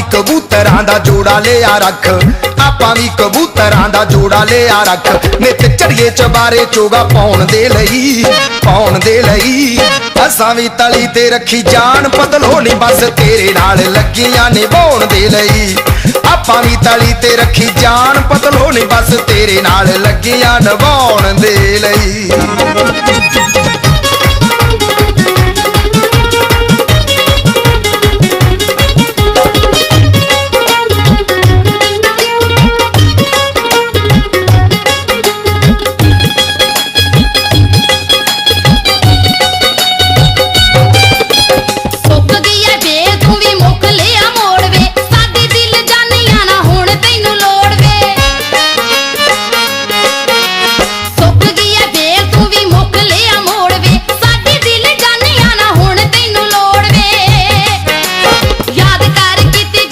ਵੀ ਕਬੂਤਰਾਂ ਦਾ ਜੋੜਾ ਲਿਆ ਰੱਖ। ਆਪਾਂ ਵੀ ਕਬੂਤਰਾਂ ਦਾ ਜੋੜਾ ਲਿਆ ਰੱਖ। ਨਿਤ ਚੜੀਏ ਚਬਾਰੇ ਚੋਗਾ ਪਾਉਣ ਦੇ ਲਈ, ਪਾਉਣ ਦੇ ਲਈ। ਅਸਾਂ ਵੀ ਤਲੀ ਤੇ ਰੱਖੀ ਜਾਨ ਬਦਲੋ ਨਹੀਂ ਬਸ ਤੇਰੇ ਨਾਲ ਲੱਗੀਆਂ ਨਿਭਾਉਣ ਦੇ ਲਈ। ਆਪਾਂ ਵੀ ਤਲੀ ਤੇ ਰੱਖੀ ਜਾਨ ਬਦਲੋ ਨਹੀਂ ਬਸ ਤੇਰੇ ਨਾਲ ਲੱਗੀਆਂ ਨਿਭਾਉਣ ਦੇ ਲਈ।